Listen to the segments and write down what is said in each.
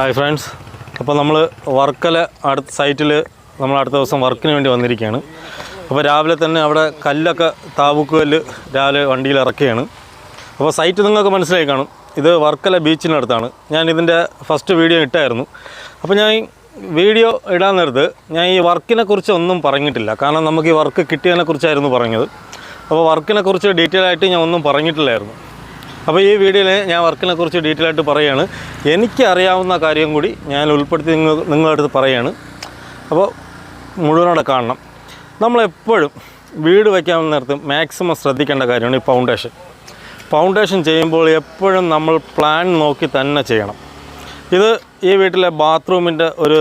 Hi friends. അപ്പോൾ നമ്മൾ വർക്കല അടുത്ത സൈറ്റിൽ നമ്മൾ അടുത്ത ദിവസം വർക്കിന് വേണ്ടി വന്നിരിക്കുകയാണ്. അപ്പോൾ രാവിലെ തന്നെ അവിടെ കല്ലൊക്കെ താവുക്കല്ല് രാവിലെ വണ്ടിയിൽ ഇറക്കുകയാണ്. അപ്പോൾ സൈറ്റ് നിങ്ങൾക്ക് മനസ്സിലായി കാണും. ഇത് വർക്കല ബീച്ചിനടുത്താണ് ഞാൻ ഇതിന്റെ ഫസ്റ്റ് വീഡിയോ ഇട്ടായിരുന്നു. അപ്പോൾ ഞാൻ വീഡിയോ ഇടാൻ നേരത്ത് ഞാൻ ഈ വർക്കിനെ കുറിച്ച് ഒന്നും പറഞ്ഞിട്ടില്ല. കാരണം നമുക്ക് ഈ വർക്ക് കിട്ടിയതിനെ കുറിച്ചായിരുന്നു പറഞ്ഞത്. അപ്പോൾ വർക്കിനെ കുറിച്ച് ഡീറ്റെയിൽ ആയിട്ട് ഞാൻ ഒന്നും പറഞ്ഞിട്ടില്ലായിരുന്നു. അപ്പോൾ ഈ വീഡിയോയിൽ ഞാൻ വർക്കിനെ കുറിച്ച് ഡീറ്റെയിൽ ആയിട്ട് പറയുകയാണ് എനിക്ക് അറിയാവുന്ന കാര്യം കൂടി ഞാൻ ഉൾപ്പെടുത്തി നിങ്ങൾ നിങ്ങളുടെ അടുത്ത് പറയുകയാണ് അപ്പോൾ മുഴുവനോടെ കാണണം. നമ്മളെപ്പോഴും വീട് വയ്ക്കാൻ നേരത്ത് മാക്സിമം ശ്രദ്ധിക്കേണ്ട കാര്യമാണ് ഈ ഫൗണ്ടേഷൻ ഫൗണ്ടേഷൻ ചെയ്യുമ്പോൾ എപ്പോഴും നമ്മൾ പ്ലാൻ നോക്കി തന്നെ ചെയ്യണം. ഇത് ഈ വീട്ടിലെ ബാത്റൂമിന്റെ ഒരു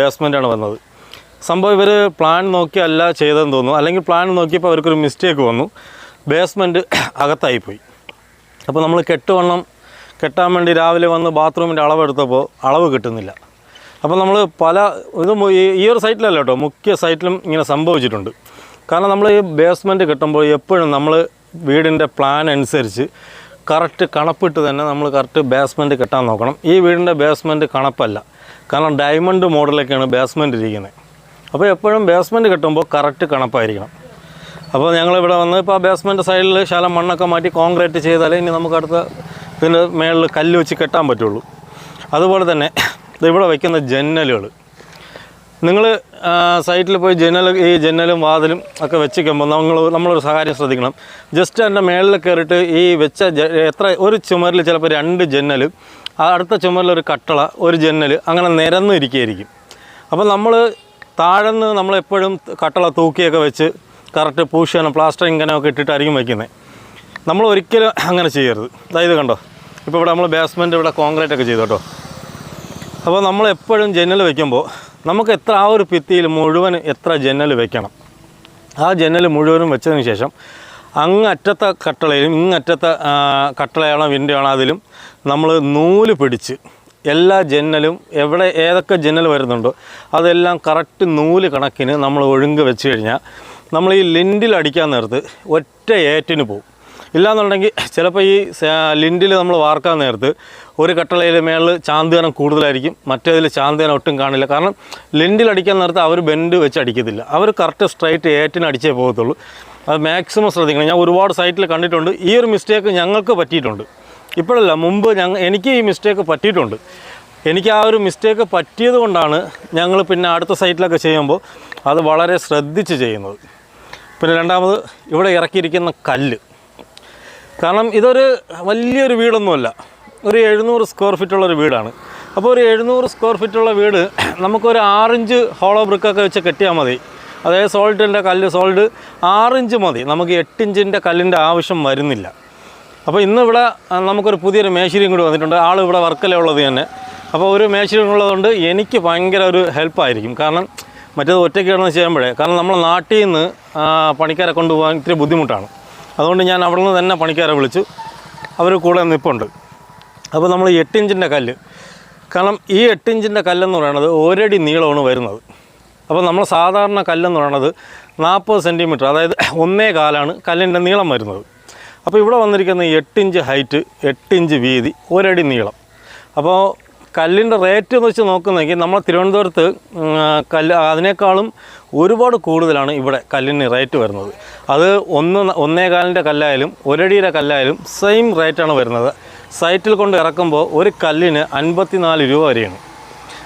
ബേസ്മെന്റാണ് വന്നത്. സംഭവം ഇവർ പ്ലാൻ നോക്കിയല്ല ചെയ്തതെന്ന് തോന്നുന്നു. അല്ലെങ്കിൽ പ്ലാൻ നോക്കിയപ്പോൾ അവർക്കൊരു മിസ്റ്റേക്ക് വന്നു. ബേസ്മെന്റ് അകത്തായിപ്പോയി. അപ്പോൾ നമ്മൾ കെട്ടുവണ്ണം കെട്ടാൻ വേണ്ടി രാവിലെ വന്ന് ബാത്റൂമിന്റെ അളവെടുത്തപ്പോൾ അളവ് കിട്ടുന്നില്ല. അപ്പോൾ നമ്മൾ പല ഇത് ഈ ഒരു സൈറ്റിലല്ല കേട്ടോ മുഖ്യ സൈറ്റിലും ഇങ്ങനെ സംഭവിച്ചിട്ടുണ്ട്. കാരണം നമ്മൾ ഈ ബേസ്മെന്റ് കിട്ടുമ്പോൾ എപ്പോഴും നമ്മൾ വീടിന്റെ പ്ലാൻ അനുസരിച്ച് കറക്റ്റ് കണപ്പിട്ട് തന്നെ നമ്മൾ കറക്റ്റ് ബേസ്മെന്റ് കെട്ടാൻ നോക്കണം. ഈ വീടിന്റെ ബേസ്മെന്റ് കണപ്പല്ല. കാരണം ഡയമണ്ട് മോഡലൊക്കെയാണ് ബേസ്മെന്റ് ഇരിക്കുന്നത്. അപ്പോൾ എപ്പോഴും ബേസ്മെന്റ് കെട്ടുമ്പോൾ കറക്റ്റ് കണപ്പായിരിക്കണം. അപ്പോൾ ഞങ്ങളിവിടെ വന്ന് ഇപ്പോൾ ബേസ്മെന്റ് സൈഡിൽ ശാലം മണ്ണൊക്കെ മാറ്റി കോൺക്രീറ്റ് ചെയ്താലേ ഇനി നമുക്ക് അടുത്ത ഇതിന്റെ മേളിൽ കല്ല് വെച്ച് കെട്ടാൻ പറ്റുള്ളൂ. അതുപോലെ തന്നെ ഇവിടെ വയ്ക്കുന്ന ജന്നലുകൾ നിങ്ങൾ സൈറ്റിൽ പോയി ജനൽ ഈ ജനലും വാതിലും ഒക്കെ വെച്ചിരിക്കുമ്പോൾ നമ്മൾ നമ്മളൊരു കാര്യം ശ്രദ്ധിക്കണം. ജസ്റ്റ് അതിന്റെ മേളിൽ കയറിയിട്ട് ഈ വെച്ച എത്ര ഒരു ചുമരിൽ ചിലപ്പോൾ രണ്ട് ജനൽ അടുത്ത ചുമരിൽ ഒരു കട്ടള ഒരു ജനൽ അങ്ങനെ നിരന്ന് ഇരിക്കുകയായിരിക്കും. അപ്പോൾ നമ്മൾ താഴെന്ന് നമ്മളെപ്പോഴും കട്ടള തൂക്കിയൊക്കെ വെച്ച് കറക്റ്റ് പൂശാനും പ്ലാസ്റ്റർ ഇങ്ങനെയൊക്കെ ഇട്ടിട്ടായിരിക്കും വയ്ക്കുന്നത് നമ്മൾ ഒരിക്കലും അങ്ങനെ ചെയ്യരുത്. അതായത് കണ്ടോ? ഇപ്പോൾ ഇവിടെ നമ്മൾ ബേസ്മെന്റ് ഇവിടെ കോൺക്രീറ്റ് ഒക്കെ ചെയ്തു കേട്ടോ. അപ്പോൾ നമ്മൾ എപ്പോഴും ജനൽ വയ്ക്കുമ്പോൾ നമുക്ക് എത്ര ആ ഒരു ഭിത്തിയിൽ മുഴുവൻ എത്ര ജനൽ വെക്കണം? ആ ജനൽ മുഴുവനും വെച്ചതിന് ശേഷം അങ്ങറ്റത്തെ കട്ടളയിലും ഇങ്ങറ്റത്തെ കട്ടളയാണോ വിൻഡോയാണോ അതിലും നമ്മൾ നൂൽ പിടിച്ച് എല്ലാ ജനലും എവിടെ ഏതൊക്കെ ജനൽ വരുന്നുണ്ടോ അതെല്ലാം കറക്റ്റ് നൂൽ കണക്കിന് നമ്മൾ ഒഴുങ്ക് വെച്ച് കഴിഞ്ഞാൽ നമ്മൾ ഈ ലിൻഡിൽ അടിക്കാൻ നേരത്ത് ഒറ്റ ഏറ്റിന് പോകും ഇല്ലാന്നുണ്ടെങ്കിൽ ചിലപ്പോൾ ഈ ലിൻഡിൽ നമ്മൾ വാർക്കാൻ നേരത്ത് ഒരു കട്ടളയിൽ മേളിൽ ചാന്തിയാനം കൂടുതലായിരിക്കും മറ്റേതിൽ ചാന്തിയാനം ഒട്ടും കാണില്ല. കാരണം ലിൻഡിൽ അടിക്കാൻ നേരത്ത് അവർ ബെൻഡ് വെച്ച് അടിക്കത്തില്ല. അവർ കറക്റ്റ് സ്ട്രൈറ്റ് ഏറ്റിന് അടിച്ചേ പോകത്തുള്ളൂ. അത് മാക്സിമം ശ്രദ്ധിക്കണം. ഞാൻ ഒരുപാട് സൈറ്റിൽ കണ്ടിട്ടുണ്ട്. ഈ ഒരു മിസ്റ്റേക്ക് ഞങ്ങൾക്ക് പറ്റിയിട്ടുണ്ട്. ഇപ്പോഴല്ല മുമ്പ് ഞങ്ങൾ എനിക്ക് ഈ മിസ്റ്റേക്ക് പറ്റിയിട്ടുണ്ട്. എനിക്ക് ആ ഒരു മിസ്റ്റേക്ക് പറ്റിയത് കൊണ്ടാണ് ഞങ്ങൾ പിന്നെ അടുത്ത സൈറ്റിലൊക്കെ ചെയ്യുമ്പോൾ അത് വളരെ ശ്രദ്ധിച്ച് ചെയ്യുന്നത്. പിന്നെ രണ്ടാമത് ഇവിടെ ഇറക്കിയിരിക്കുന്ന കല്ല്. കാരണം ഇതൊരു വലിയൊരു വീടൊന്നുമല്ല. ഒരു എഴുന്നൂറ് സ്ക്വയർ ഫീറ്റുള്ളൊരു വീടാണ്. അപ്പോൾ ഒരു എഴുന്നൂറ് സ്ക്വയർ ഫീറ്റുള്ള വീട് നമുക്കൊരു ആറിഞ്ച് ഹോളോ ബ്രിക്കൊക്കെ വെച്ച് കെട്ടിയാൽ മതി. അതായത് സോൾട്ടിന്റെ കല്ല് സോൾട്ട് ആറിഞ്ച് മതി. നമുക്ക് എട്ടിഞ്ചിന്റെ കല്ലിന്റെ ആവശ്യം വരുന്നില്ല. അപ്പോൾ ഇന്ന് ഇവിടെ നമുക്കൊരു പുതിയൊരു മേശരിയും കൂടി വന്നിട്ടുണ്ട്. ആൾ ഇവിടെ വർക്കലേ ഉള്ളത് തന്നെ. അപ്പോൾ ഒരു മേശരി ഉള്ളതുകൊണ്ട് എനിക്ക് ഭയങ്കര ഒരു ഹെൽപ്പായിരിക്കും. കാരണം മറ്റേത് ഒറ്റയ്ക്ക് കിടന്ന് ചെയ്യുമ്പോഴേ കാരണം നമ്മളെ നാട്ടിൽ നിന്ന് പണിക്കാരെ കൊണ്ടുപോകാൻ ഇത്തിരി ബുദ്ധിമുട്ടാണ്. അതുകൊണ്ട് ഞാൻ അവിടെ നിന്ന് തന്നെ പണിക്കാരെ വിളിച്ചു. അവർ കൂടെ നിൽപ്പുണ്ട് അപ്പോൾ നമ്മൾ എട്ടിഞ്ചിന്റെ കല്ല്. കാരണം ഈ എട്ടിഞ്ചിന്റെ കല്ലെന്ന് പറയുന്നത് ഒരടി നീളമാണ് വരുന്നത്. അപ്പോൾ നമ്മൾ സാധാരണ കല്ലെന്ന് പറയുന്നത് നാൽപ്പത് സെന്റിമീറ്റർ അതായത് ഒന്നേ കാലാണ് കല്ലിന്റെ നീളം വരുന്നത്. അപ്പോൾ ഇവിടെ വന്നിരിക്കുന്ന എട്ടിഞ്ച് ഹൈറ്റ് എട്ടിഞ്ച് വീതി ഒരടി നീളം. അപ്പോൾ കല്ലിന്റെ റേറ്റ് എന്ന് വെച്ച് നോക്കുന്നെങ്കിൽ നമ്മൾ തിരുവനന്തപുരത്ത് കല്ല് അതിനേക്കാളും ഒരുപാട് കൂടുതലാണ് ഇവിടെ കല്ലിന് റേറ്റ് വരുന്നത്. അത് ഒന്ന് ന- ഒന്നേ കാലിന്റെ കല്ലായാലും ഒരടിയുടെ കല്ലായാലും സെയിം റേറ്റാണ് വരുന്നത്. സൈറ്റിൽ കൊണ്ട് ഇറക്കുമ്പോൾ ഒരു കല്ലിന് അൻപത്തിനാല് രൂപ വരെയാണ്.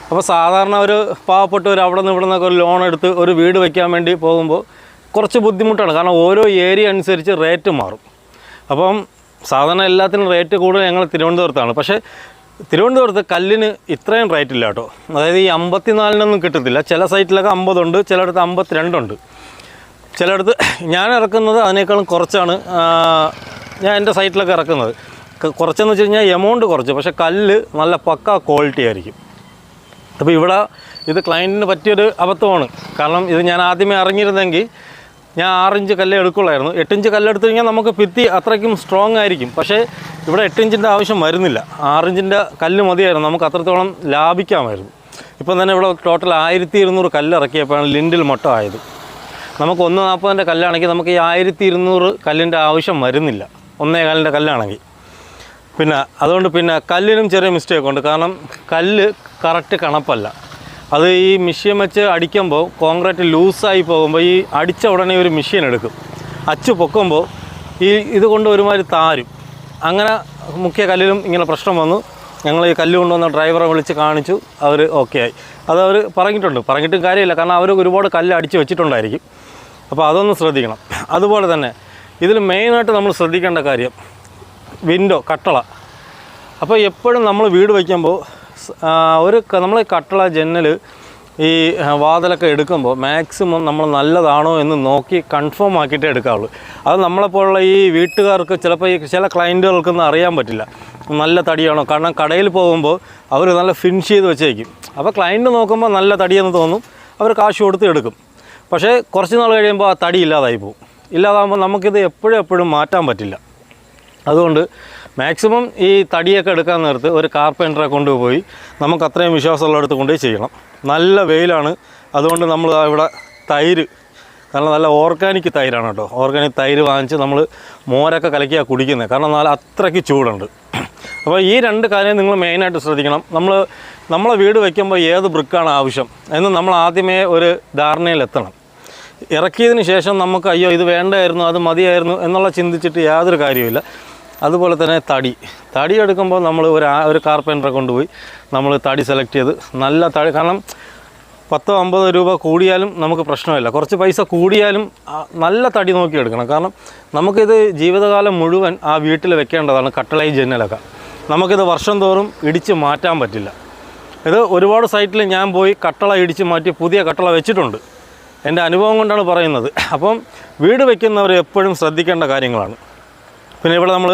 അപ്പോൾ സാധാരണ ഒരു പാവപ്പെട്ടവർ അവിടെ നിന്ന് ഇവിടെ നിന്നൊക്കെ ഒരു ലോൺ എടുത്ത് ഒരു വീട് വയ്ക്കാൻ വേണ്ടി പോകുമ്പോൾ കുറച്ച് ബുദ്ധിമുട്ടാണ്. കാരണം ഓരോ ഏരിയ അനുസരിച്ച് റേറ്റ് മാറും. അപ്പം സാധാരണ എല്ലാത്തിനും റേറ്റ് കൂടുതൽ ഞങ്ങൾ തിരുവനന്തപുരത്താണ്. പക്ഷേ തിരുവനന്തപുരത്ത് കല്ലിന് ഇത്രയും റേറ്റ് ഇല്ല കേട്ടോ. അതായത് ഈ അമ്പത്തിനാലിനൊന്നും കിട്ടത്തില്ല. ചില സൈറ്റിലൊക്കെ അമ്പതുണ്ട് ചിലയിടത്ത് അമ്പത്തിരണ്ടുണ്ട്. ചിലയിടത്ത് ഞാൻ ഇറക്കുന്നത് അതിനേക്കാളും കുറച്ചാണ് ഞാൻ എന്റെ സൈറ്റിലൊക്കെ ഇറക്കുന്നത്. കുറച്ചെന്ന് വെച്ച് കഴിഞ്ഞാൽ എമൗണ്ട് കുറച്ച് പക്ഷേ കല്ല് നല്ല പക്ക ക്വാളിറ്റി ആയിരിക്കും. അപ്പോൾ ഇവിടെ ഇത് ക്ലയന്റിന് പറ്റിയൊരു അബദ്ധമാണ്. കാരണം ഇത് ഞാൻ ആദ്യമേ അറിഞ്ഞിരുന്നെങ്കിൽ ഞാൻ ആറിഞ്ച് കല്ലേ എടുക്കുള്ളായിരുന്നു. എട്ടിഞ്ച് കല്ലെടുത്ത് കഴിഞ്ഞാൽ നമുക്ക് ഭിത്തി അത്രയ്ക്കും സ്ട്രോങ് ആയിരിക്കും. പക്ഷേ ഇവിടെ എട്ടിഞ്ചിന്റെ ആവശ്യം വരുന്നില്ല. ആറിഞ്ചിന്റെ കല്ല് മതിയായിരുന്നു. നമുക്ക് അത്രത്തോളം ലാഭിക്കാമായിരുന്നു. ഇപ്പം തന്നെ ഇവിടെ ടോട്ടൽ ആയിരത്തി ഇരുന്നൂറ് കല്ല് ഇറക്കിയപ്പോഴാണ് ലിൻഡിൽ മൊട്ടം ആയത്. നമുക്ക് ഒന്ന് നാൽപ്പതിന്റെ കല്ലാണെങ്കിൽ നമുക്ക് ഈ ആയിരത്തി ഇരുന്നൂറ് കല്ലിന്റെ ആവശ്യം വരുന്നില്ല. ഒന്നേ കാലിന്റെ കല്ലാണെങ്കിൽ. പിന്നെ അതുകൊണ്ട് പിന്നെ കല്ലിനും ചെറിയ മിസ്റ്റേക്ക് ഉണ്ട്. കാരണം കല്ല് കറക്റ്റ് കണപ്പല്ല. അത് ഈ മെഷീൻ വെച്ച് അടിക്കുമ്പോൾ കോൺക്രീറ്റ് ലൂസായി പോകുമ്പോൾ ഈ അടിച്ച ഉടനെ ഒരു മെഷീൻ എടുക്കും. അച്ചു പൊക്കുമ്പോൾ ഈ ഇത് കൊണ്ട് ഒരുമാതിരി താരും. അങ്ങനെ മുഖ്യ കല്ലിലും ഇങ്ങനെ പ്രശ്നം വന്നു. ഞങ്ങൾ ഈ കല്ല് കൊണ്ടുവന്ന ഡ്രൈവറെ വിളിച്ച് കാണിച്ചു. അവർ ഓക്കെ ആയി. അത് അവർ പറഞ്ഞിട്ടുണ്ട്. പറഞ്ഞിട്ടും കാര്യമില്ല. കാരണം അവർ ഒരുപാട് കല്ല് അടിച്ച് വെച്ചിട്ടുണ്ടായിരിക്കും. അപ്പോൾ അതൊന്ന് ശ്രദ്ധിക്കണം. അതുപോലെ തന്നെ ഇതിൽ മെയിനായിട്ട് നമ്മൾ ശ്രദ്ധിക്കേണ്ട കാര്യം വിൻഡോ കട്ടള. അപ്പോൾ എപ്പോഴും നമ്മൾ വീട് വയ്ക്കുമ്പോൾ ഒരു നമ്മൾ കട്ടള ജനൽ ഈ വാതിലൊക്കെ എടുക്കുമ്പോൾ മാക്സിമം നമ്മൾ നല്ലതാണോ എന്ന് നോക്കി കൺഫേം ആക്കിയിട്ടേ എടുക്കാവുള്ളൂ. അത് നമ്മളെപ്പോലുള്ള ഈ വീട്ടുകാർക്ക് ചിലപ്പോൾ ഈ ചില ക്ലയന്റുകൾക്കൊന്നും അറിയാൻ പറ്റില്ല. നല്ല തടിയാണോ? കാരണം കടയിൽ പോകുമ്പോൾ അവർ നല്ല ഫിനിഷ് ചെയ്ത് വെച്ചേക്കും. അപ്പോൾ ക്ലയന്റ് നോക്കുമ്പോൾ നല്ല തടിയെന്ന് തോന്നും. അവർ കാശ് കൊടുത്ത് എടുക്കും. പക്ഷേ കുറച്ച് നാൾ കഴിയുമ്പോൾ ആ തടി ഇല്ലാതായി പോകും. ഇല്ലാതാകുമ്പോൾ നമുക്കിത് എപ്പോഴും എപ്പോഴും മാറ്റാൻ പറ്റില്ല. അതുകൊണ്ട് മാക്സിമം ഈ തടിയൊക്കെ എടുക്കാൻ നേരത്ത് ഒരു കാർപ്പന്ററെ കൊണ്ടുപോയി നമുക്ക് അത്രയും വിശ്വാസമുള്ളിടത്ത് കൊണ്ടുപോയി ചെയ്യണം. നല്ല വെയിലാണ്. അതുകൊണ്ട് നമ്മൾ ഇവിടെ തൈര് കാരണം നല്ല ഓർഗാനിക് തൈരാണ് കേട്ടോ. ഓർഗാനിക് തൈര് വാങ്ങിച്ച് നമ്മൾ മോരൊക്കെ കലക്കിയാണ് കുടിക്കുന്നത് കാരണം നല്ല അത്രയ്ക്ക് ചൂടുണ്ട്. അപ്പോൾ ഈ രണ്ട് കാര്യം നിങ്ങൾ മെയിനായിട്ട് ശ്രദ്ധിക്കണം. നമ്മൾ നമ്മളെ വീട് വയ്ക്കുമ്പോൾ ഏത് ബ്രിക്കാണ് ആവശ്യം എന്ന് നമ്മൾ ആദ്യമേ ഒരു ധാരണയിലെത്തണം ഇറക്കിയതിന് ശേഷം നമുക്ക് അയ്യോ ഇത് വേണ്ടായിരുന്നു അത് മതിയായിരുന്നു എന്നുള്ള ചിന്തിച്ചിട്ട് യാതൊരു കാര്യമില്ല അതുപോലെ തന്നെ തടി. തടി എടുക്കുമ്പോൾ നമ്മൾ ഒരു ഒരു കാർപ്പന്ററെ കൊണ്ടുപോയി നമ്മൾ തടി സെലക്ട് ചെയ്ത് നല്ല തടി. കാരണം പത്തോ അമ്പതോ രൂപ കൂടിയാലും നമുക്ക് പ്രശ്നമില്ല. കുറച്ച് പൈസ കൂടിയാലും നല്ല തടി നോക്കി എടുക്കണം. കാരണം നമുക്കിത് ജീവിതകാലം മുഴുവൻ ആ വീട്ടിൽ വെക്കേണ്ടതാണ് കട്ടളൈ ജനലൊക്കെ. നമുക്കിത് വർഷം തോറും ഇടിച്ച് മാറ്റാൻ പറ്റില്ല. ഇത് ഒരുപാട് സൈറ്റിൽ ഞാൻ പോയി കട്ടള ഇടിച്ച് മാറ്റി പുതിയ കട്ടള വെച്ചിട്ടുണ്ട്. എന്റെ അനുഭവം കൊണ്ടാണ് പറയുന്നത്. അപ്പം വീട് വയ്ക്കുന്നവർ എപ്പോഴും ശ്രദ്ധിക്കേണ്ട കാര്യങ്ങളാണ്. പിന്നെ ഇവിടെ നമ്മൾ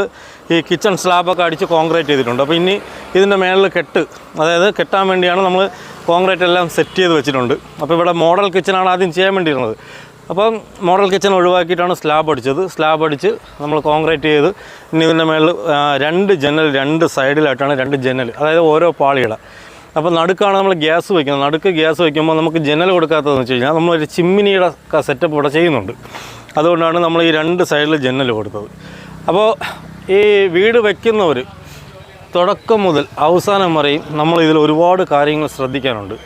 ഈ കിച്ചൺ സ്ലാബൊക്കെ അടിച്ച് കോൺക്രീറ്റ് ചെയ്തിട്ടുണ്ട്. അപ്പോൾ ഇനി ഇതിന്റെ മേളിൽ കെട്ട് അതായത് കെട്ടാൻ വേണ്ടിയാണ് നമ്മൾ കോൺക്രീറ്റ് എല്ലാം സെറ്റ് ചെയ്ത് വെച്ചിട്ടുണ്ട്. അപ്പോൾ ഇവിടെ മോഡൽ കിച്ചണാണ് ആദ്യം ചെയ്യാൻ വേണ്ടിയിരുന്നത്. അപ്പം മോഡൽ കിച്ചൺ ഒഴിവാക്കിയിട്ടാണ് സ്ലാബ് അടിച്ചത്. സ്ലാബ് അടിച്ച് നമ്മൾ കോൺക്രീറ്റ് ചെയ്ത് ഇനി ഇതിന്റെ മേളിൽ രണ്ട് ജനൽ രണ്ട് സൈഡിലായിട്ടാണ് രണ്ട് ജനൽ അതായത് ഓരോ പാളിയുടെ അപ്പോൾ നടുക്കാണ് നമ്മൾ ഗ്യാസ് വയ്ക്കുന്നത് നടുക്ക് ഗ്യാസ് വയ്ക്കുമ്പോൾ നമുക്ക് ജനൽ കൊടുക്കാത്തതെന്ന് വെച്ച് കഴിഞ്ഞാൽ നമ്മളൊരു ചിമ്മിനിയുടെ സെറ്റപ്പ് ഇവിടെ ചെയ്യുന്നുണ്ട്. അതുകൊണ്ടാണ് നമ്മൾ ഈ രണ്ട് സൈഡിൽ ജനൽ കൊടുത്തത്. അപ്പോൾ ഈ വീട് വയ്ക്കുന്നവർ തുടക്കം മുതൽ അവസാനം വരെയും നമ്മൾ ഇതിൽ ഒരുപാട് കാര്യങ്ങൾ ശ്രദ്ധിക്കാനുണ്ട്.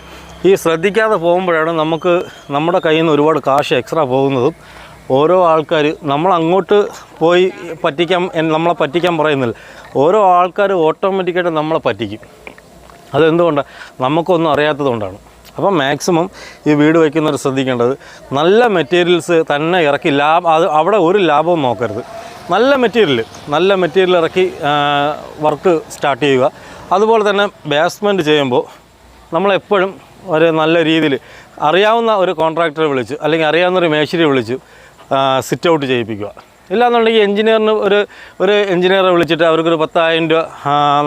ഈ ശ്രദ്ധിക്കാതെ പോകുമ്പോഴാണ് നമുക്ക് നമ്മുടെ കയ്യിൽ നിന്ന് ഒരുപാട് കാശ് എക്സ്ട്രാ പോകുന്നതും ഓരോ ആൾക്കാർ നമ്മൾ അങ്ങോട്ട് പോയി പറ്റിക്കാൻ നമ്മളെ പറ്റിക്കാൻ പറയുന്നില്ല. ഓരോ ആൾക്കാർ ഓട്ടോമാറ്റിക്കായിട്ട് നമ്മളെ പറ്റിക്കും. അതെന്തുകൊണ്ടാണ് നമുക്കൊന്നും അറിയാത്തതുകൊണ്ടാണ് അപ്പം മാക്സിമം ഈ വീട് വയ്ക്കുന്നവർ ശ്രദ്ധിക്കേണ്ടത് നല്ല മെറ്റീരിയൽസ് തന്നെ ഇറക്കി ലാഭം അത് അവിടെ ഒരു ലാഭവും നോക്കരുത്. നല്ല മെറ്റീരിയൽ നല്ല മെറ്റീരിയൽ ഇറക്കി വർക്ക് സ്റ്റാർട്ട് ചെയ്യുക. അതുപോലെ തന്നെ ബേസ്മെന്റ് ചെയ്യുമ്പോൾ നമ്മളെപ്പോഴും ഒരു നല്ല രീതിയിൽ അറിയാവുന്ന ഒരു കോൺട്രാക്ടറെ വിളിച്ച് അല്ലെങ്കിൽ അറിയാവുന്ന ഒരു മേശരി വിളിച്ച് സിറ്റ് ഔട്ട് ചെയ്യിപ്പിക്കുക. ഇല്ലാന്നുണ്ടെങ്കിൽ എഞ്ചിനീയറിന് ഒരു ഒരു എഞ്ചിനീയറെ വിളിച്ചിട്ട് അവർക്കൊരു പത്തായിരം രൂപ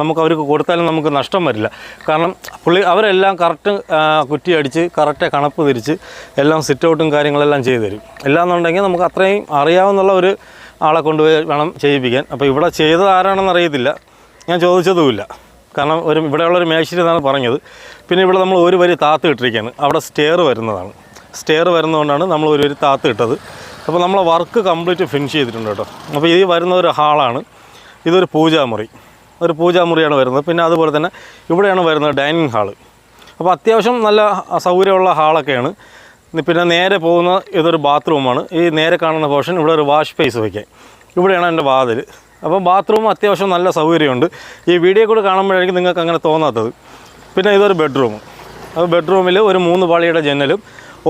നമുക്ക് അവർക്ക് കൊടുത്താലും നമുക്ക് നഷ്ടം വരില്ല. കാരണം പുള്ളി അവരെല്ലാം കറക്റ്റ് കുറ്റി അടിച്ച് കറക്റ്റ് കണപ്പ് തിരിച്ച് എല്ലാം സിറ്റ് ഔട്ടും കാര്യങ്ങളെല്ലാം ചെയ്തു തരും ഇല്ലാന്നുണ്ടെങ്കിൽ നമുക്ക് അത്രയും അറിയാവുന്നുള്ള ഒരു ആളെ കൊണ്ടുപോയി വേണം ചെയ്യിപ്പിക്കാൻ. അപ്പോൾ ഇവിടെ ചെയ്തത് ആരാണെന്ന് അറിയത്തില്ല. ഞാൻ ചോദിച്ചതുമില്ല. കാരണം ഒരു ഇവിടെയുള്ളൊരു മേശിരി എന്നാണ് പറഞ്ഞത്. പിന്നെ ഇവിടെ നമ്മൾ ഒരു വരി താത്ത് ഇട്ടിരിക്കുകയാണ്. അവിടെ സ്റ്റെയർ വരുന്നതാണ്. സ്റ്റെയർ വരുന്നതുകൊണ്ടാണ് നമ്മൾ ഒരു വരി താത്ത് ഇട്ടത്. അപ്പോൾ നമ്മളെ വർക്ക് കംപ്ലീറ്റ് ഫിനിഷ് ചെയ്തിട്ടുണ്ട് കേട്ടോ. അപ്പോൾ ഈ വരുന്ന ഒരു ഹാളാണ്. ഇതൊരു പൂജാമുറി. ഒരു പൂജാമുറിയാണ് വരുന്നത്. പിന്നെ അതുപോലെ തന്നെ ഇവിടെയാണ് വരുന്നത് ഡൈനിങ് ഹാൾ. അപ്പോൾ അത്യാവശ്യം നല്ല സൗകര്യമുള്ള ഹാളൊക്കെയാണ്. പിന്നെ നേരെ പോകുന്ന ഇതൊരു ബാത്റൂമാണ്. ഈ നേരെ കാണുന്ന പോർഷൻ ഇവിടെ ഒരു വാഷ് സ്പേസ് വയ്ക്കാൻ ഇവിടെയാണ് എന്റെ വാതിൽ. അപ്പോൾ ബാത്റൂം അത്യാവശ്യം നല്ല സൗകര്യമുണ്ട്. ഈ വീഡിയോ കൂടെ കാണുമ്പോഴായിരിക്കും നിങ്ങൾക്ക് അങ്ങനെ തോന്നാത്തത്. പിന്നെ ഇതൊരു ബെഡ്റൂം അപ്പോൾ ബെഡ്റൂമിൽ ഒരു മൂന്ന് പാളിയുടെ ജനലും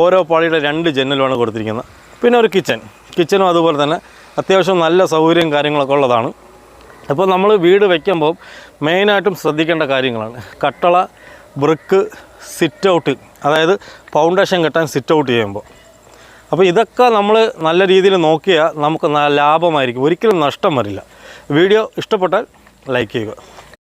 ഓരോ പാളിയുടെ രണ്ട് ജനലുമാണ് കൊടുത്തിരിക്കുന്നത്. പിന്നെ ഒരു കിച്ചൺ കിച്ചനും അതുപോലെ തന്നെ അത്യാവശ്യം നല്ല സൗകര്യം കാര്യങ്ങളൊക്കെ ഉള്ളതാണ്. അപ്പോൾ നമ്മൾ വീട് വയ്ക്കുമ്പോൾ മെയിനായിട്ടും ശ്രദ്ധിക്കേണ്ട കാര്യങ്ങളാണ്. കട്ടള ബ്രിക്ക് സിറ്റ് ഔട്ട് അതായത് ഫൗണ്ടേഷൻ കെട്ടാൻ സിറ്റ് ഔട്ട് ചെയ്യുമ്പോൾ. അപ്പോൾ ഇതൊക്കെ നമ്മൾ നല്ല രീതിയിൽ നോക്കിയാൽ നമുക്ക് ലാഭമായിരിക്കും. ഒരിക്കലും നഷ്ടം വരില്ല. വീഡിയോ ഇഷ്ടപ്പെട്ടാൽ ലൈക്ക് ചെയ്യുക.